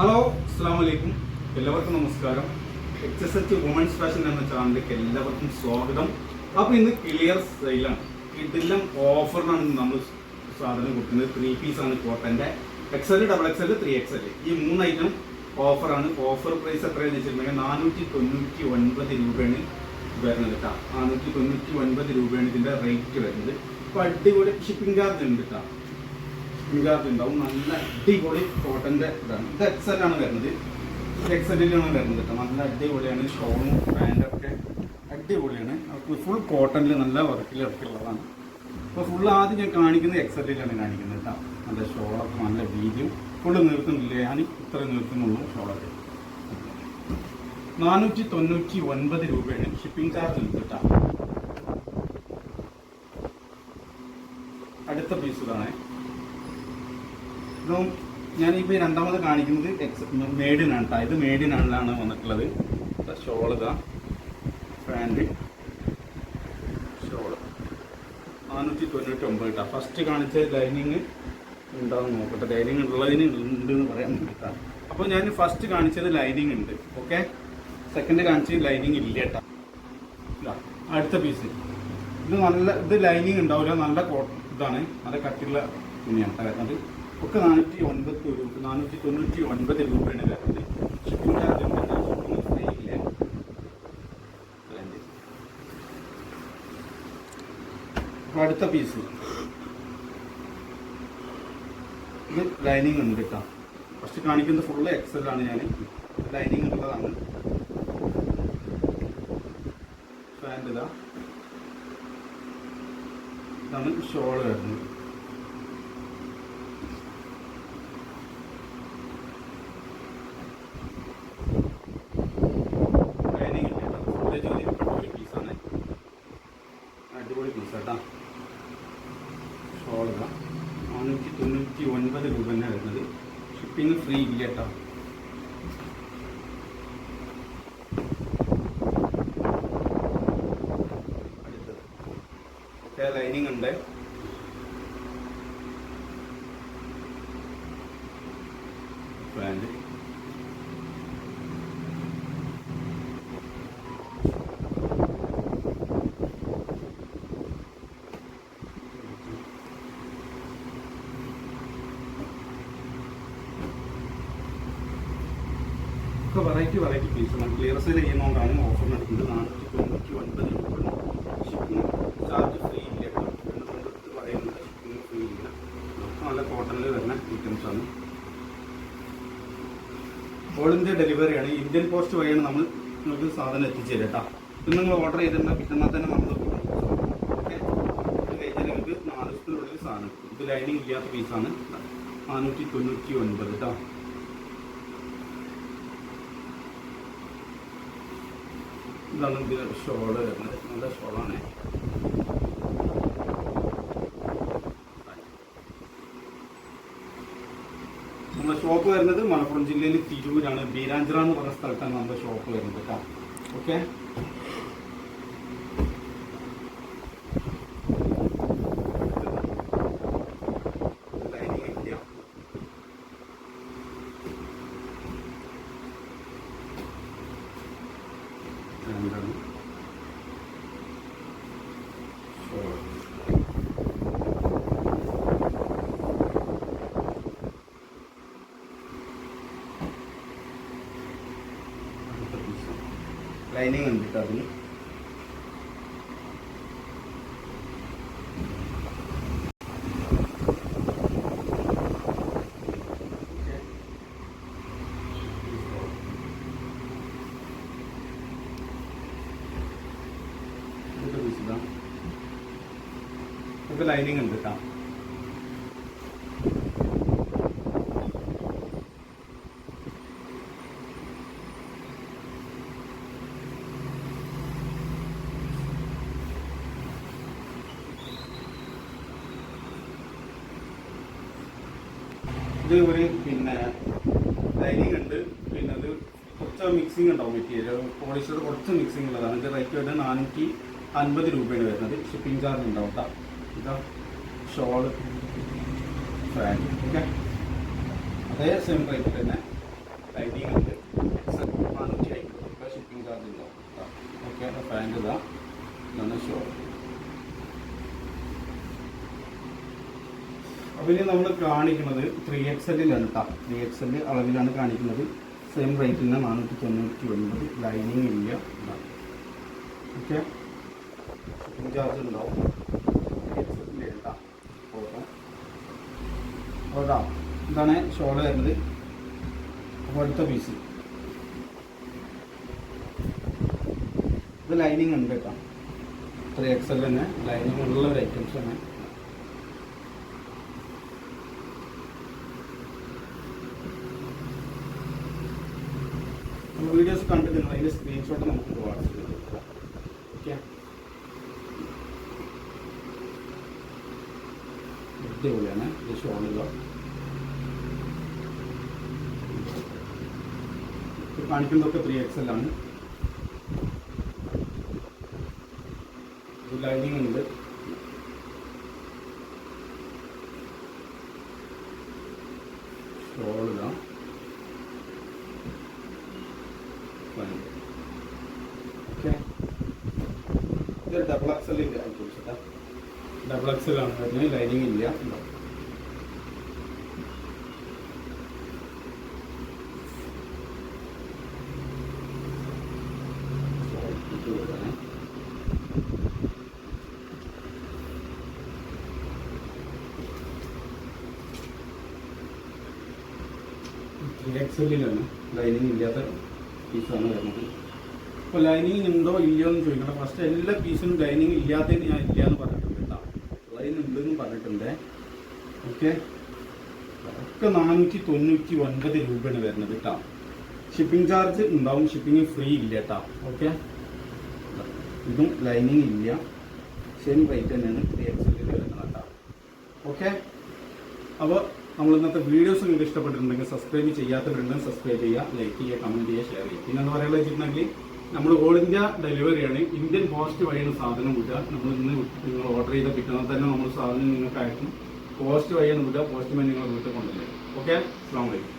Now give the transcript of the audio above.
Hello അസ്സാം വലൈക്കും എല്ലാവർക്കും നമസ്കാരം. H S H women's fashion എന്ന ചാനലിലേക്ക് എല്ലാവർക്കും സ്വാഗതം. അപ്പോൾ ഇന്ന് ക്ലിയർ സെയിലാണ് ഇതെല്ലാം ഓഫറിനാണ് നമ്മൾ സാധനം കൊടുക്കുന്നത്. ത്രീ പീസാണ് കോട്ടന്റെ XL double XL three XL ഈ മൂന്ന് ഐറ്റം ഓഫറാണ് ഓഫർ പ്രൈസ് എത്രയാണെന്ന് വെച്ചിട്ടുണ്ടെങ്കിൽ നാനൂറ്റി തൊണ്ണൂറ്റി ഒൻപത് രൂപയാണ് വരുന്നത് കേട്ടോ. നാനൂറ്റി തൊണ്ണൂറ്റി ഒൻപത് രൂപയാണ് ഇതിന്റെ റേറ്റ് വരുന്നത്. അപ്പോൾ അടിപൊളി ഷിപ്പിംഗ് ചാർജ് ഉണ്ട് കേട്ടോ. ഇൻകാർഡ് ഉണ്ടാവും. നല്ല അടിപൊളി കോട്ടന്റെ ഇതാണ്. ഇത് എക്സൽ ആണ് വരുന്നത്. എക്സലിലാണ് വരുന്നത് കേട്ടോ നല്ല അടിപൊളിയാണ്. ഷോളും പാന്റൊക്കെ അടിപൊളിയാണ്. അവർക്ക് ഫുൾ കോട്ടണിൽ നല്ല വർക്കിൽ ഇറക്കിയുള്ളതാണ് അപ്പോൾ ഫുൾ ആദ്യം ഞാൻ കാണിക്കുന്നത് എക്സലിലാണ് കാണിക്കുന്നത് കേട്ടോ നല്ല ഷോളൊക്കെ നല്ല വീതിയും ഫുള്ള് നിർത്തുന്നില്ല? ഞാൻ ഇത്ര നിർത്തുന്നുള്ളൂ ഷോളൊക്കെ നാനൂറ്റി തൊണ്ണൂറ്റി ഒൻപത് രൂപയാണ് ഷിപ്പിംഗ് ചാർജ് ഉണ്ട് കേട്ടോ അടുത്ത പീസ് ഇതാണേ. ഇതും ഞാനിപ്പോൾ രണ്ടാമത് കാണിക്കുന്നത് എക്സ് മേഡ് മേഡിനാണ് കേട്ടോ ഇത് മേഡിനാണ് വന്നിട്ടുള്ളത് ഷോൾ ഇതാ പാന്റ് ഷോൾ നാനൂറ്റി തൊണ്ണൂറ്റി ഒമ്പത് കേട്ടോ ഫസ്റ്റ് കാണിച്ച ലൈനിങ് ഉണ്ടാവും നോക്കട്ടെ. ലൈനിങ് ഉള്ളതിന് ഉണ്ട് എന്ന് പറയാൻ കേട്ടോ അപ്പോൾ ഞാൻ ഫസ്റ്റ് കാണിച്ചത് ലൈനിങ് ഉണ്ട്. ഓക്കെ സെക്കൻഡ് കാണിച്ചത് ലൈനിങ് ഇല്ല കേട്ടോ അടുത്ത പീസ് ഇത് നല്ല ഇത് ലൈനിങ് ഉണ്ടാവില്ല. നല്ല ഇതാണ്. നല്ല കട്ടിയുള്ള തുണിയാണ് കേട്ടോ ഒക്കെ നാനൂറ്റി ഒൻപത് രൂപ നാനൂറ്റി തൊണ്ണൂറ്റി ഒൻപത് രൂപയാണ് വരുന്നത് ഷിപ്പിംഗ് ചാർജ് ഷിപ്പിംഗ് ഇല്ല? അടുത്ത പീസ് ഇത് ലൈനിങ് ഉണ്ട് കേട്ടോ ഫസ്റ്റ് കാണിക്കുന്നത് ഫുൾ എക്സൽ ആണ് ഞാൻ ലൈനിങ് ഉള്ളതാണ്. ഫാന്റെ ഇതാ ഇതാണ് ഷോൾ വരുന്നത് ലൈനിങ് ഇല്ല കേട്ടോ ഫുള്ള് ജോലിയിൽപ്പെട്ട ഒരു പീസാണ് അടിപൊളി പീസ് കേട്ടോ ഷോൾ ഇതാ നാനൂറ്റി തൊണ്ണൂറ്റി ഒൻപത് രൂപ തന്നെ വരുന്നത് ഷിപ്പിംഗ് ഫ്രീ ഇല്ല കേട്ടോ അടുത്തത് ലൈനിങ് ഉണ്ട് പാന്റ് ഒക്കെ വെറൈറ്റി വെറൈറ്റി പീസാണ് ക്ലിയർ സെയിൽ ചെയ്യുന്നതുകൊണ്ടാണ് ഓഫർ നടക്കുന്നത് നാനൂറ്റി തൊണ്ണൂറ്റി ഒൻപത് രൂപ ഷിപ്പിംഗ് ചാർജ് ഫ്രീ ഇല്ല. ഷിപ്പിംഗ് ഫ്രീ ഇല്ല. നല്ല കോട്ടണിൽ വരുന്ന ഐറ്റംസ് ആണ്. ഓൾ ഇന്ത്യ ഡെലിവറിയാണ് ഇന്ത്യൻ പോസ്റ്റ് വഴിയാണ് നമ്മൾ നിങ്ങൾക്ക് സാധനം എത്തിച്ചു തരാം കേട്ടോ. ഇത് നിങ്ങൾ ഓർഡർ ചെയ്തിട്ടുണ്ടെങ്കിൽ പിറ്റന്നാൽ തന്നെ നമ്മൾ നിങ്ങൾക്ക് നാല് ദിവസത്തിനുള്ളിൽ സാധനം. ഇത് ലൈനിങ് ഇല്ലാത്ത പീസാണ് നാനൂറ്റി തൊണ്ണൂറ്റി ഒൻപത് കേട്ടോ. ഇതാണ് ഇതിന് ഷോൾ വരുന്നത്. നല്ല ഷോളാണ് നമ്മുടെ ഷോപ്പ് വരുന്നത് മലപ്പുറം ജില്ലയിൽ തിരൂരാണ്. ബീരാഞ്ചിറ എന്ന് പറഞ്ഞ സ്ഥലത്താണ് നമ്മുടെ ഷോപ്പ് വരുന്നത് കേട്ടോ ഓക്കെ ലൈനിങ് ഇല്ല എന്താണ് ലൈനിങ് ഉണ്ട് കേട്ടോ അതിന് ലൈനിങ് ഉണ്ട് കേട്ടോ ഇത് ഒരു പിന്നെ ലൈനിങ് ഉണ്ട്. പിന്നെ അത് കുറച്ച് മിക്സിംഗ് ഉണ്ടാവും മെറ്റീരിയൽ പോളിഷോട് കുറച്ച് മിക്സിംഗ് ഉള്ളതാണ്. ഇത് റേറ്റ് വരുന്നത് നാനൂറ്റി അൻപത് രൂപയാണ് വരുന്നത്. ഷിപ്പിംഗ് ചാർജ് ഉണ്ടാവും ഇതാ ഷോൾ ഫാൻ ഓക്കെ അതേ സെയിം റേറ്റ് തന്നെ ലൈനിങ് ഉണ്ട്. നാനൂറ്റി അൻപത് രൂപ ഷിപ്പിംഗ് ചാർജ് ഉണ്ടാവും ഓക്കെ ഫാൻ ഇതാ. ഇതാണ് അപ്പോൾ ഇനി നമ്മൾ കാണിക്കുന്നത് ത്രീ എക്സ് എല്ലിലാണ് കേട്ടോ ത്രീ എക്സ് എൽ അളവിലാണ് കാണിക്കുന്നത്. സെയിം റേറ്റിന് നാനൂറ്റി തൊണ്ണൂറ്റി ഒൻപത്. ലൈനിങ് ഇല്ല ഓക്കെ ചാർജ് ഉണ്ടാവും. ഇതാണ് ഷോൾ വരുന്നത്. അപ്പോൾ അടുത്ത പീസ് ഇത് ലൈനിങ് ഉണ്ട് കേട്ടോ ത്രീ എക്സ് എൽ തന്നെ. ലൈനിങ് ഉള്ള ഒരു ഐറ്റംസ് ആണ്. വീഡിയോസ് കണ്ടിട്ട് നിങ്ങൾ അതിന്റെ സ്ക്രീൻഷോട്ട് നമുക്ക് വാട്സപ്പ് ചെയ്ത് ഓക്കെ. അടിപൊളിയാണ്. ഇത് ഷോളുക കാണിക്കുന്നതൊക്കെ ത്രീ എക്സ് ആണ്. ലൈനിങ് ഉണ്ട് ഷോളുക ഓക്കെ ഇതൊരു ഡബിൾ എക്സലിന്റെ ഐറ്റംസ് കേട്ടോ ഡബിൾ എക്സൽ ആണ് വരുന്നത് ലൈനിങ് ഇല്ല ഉണ്ടോ? ഇത് കൊടുക്കണേ. ത്രീ എക്സലിലാണ് ലൈനിങ് ഇല്ലാത്ത പീസാണ് വരുന്നത് അപ്പോൾ ലൈനിങ് ഉണ്ടോ ഇല്ലയോ എന്ന് ചോദിക്കണം ഫസ്റ്റ് എല്ലാ പീസിനും ലൈനിങ് ഇല്ലാതെ ഞാൻ ഇല്ല എന്ന് പറഞ്ഞിട്ടുണ്ട് ലൈൻ ഉണ്ടെന്ന് പറഞ്ഞിട്ടുണ്ട്. ഓക്കെ ഒക്കെ നാനൂറ്റി തൊണ്ണൂറ്റി ഒൻപത് രൂപയാണ് വരുന്നത് കേട്ടോ. ഷിപ്പിംഗ് ചാർജ് ഉണ്ടാവും. ഷിപ്പിംഗ് ഫ്രീ ഇല്ല കേട്ടോ. ഓക്കെ ഇതും ലൈനിങ് ഇല്ല. സെയിം റേറ്റ് തന്നെയാണ് ത്രീ എക്സ് വരുന്നത് കേട്ടോ. ഓക്കെ അപ്പോൾ നമ്മൾ ഇന്നത്തെ വീഡിയോസ് നിങ്ങൾക്ക് ഇഷ്ടപ്പെട്ടിട്ടുണ്ടെങ്കിൽ സബ്സ്ക്രൈബ് ചെയ്യാത്തവരുണ്ടെങ്കിൽ സബ്സ്ക്രൈബ് ചെയ്യുക ലൈക്ക് ചെയ്യുക കമന്റ് ചെയ്യുക ഷെയർ ചെയ്യുക. പിന്നെ എന്താ പറയുക വെച്ചിട്ടുണ്ടെങ്കിൽ നമ്മൾ ഓൾ ഇന്ത്യ ഡെലിവറിയാണ് ഇന്ത്യൻ പോസ്റ്റ് വഴിയാണ് സാധനം വിടുക. നമ്മൾ ഇന്ന് നിങ്ങൾ ഓർഡർ ചെയ്ത പിറ്റന്നാൾ തന്നെ നമ്മൾ സാധനം നിങ്ങൾക്ക് അയക്കും പോസ്റ്റ് വഴിയാണ് വിടുക. പോസ്റ്റ്മാൻ നിങ്ങളെ വീട്ടിൽ കൊണ്ടുവരും ഓക്കെ അസ്സാം വലൈക്കും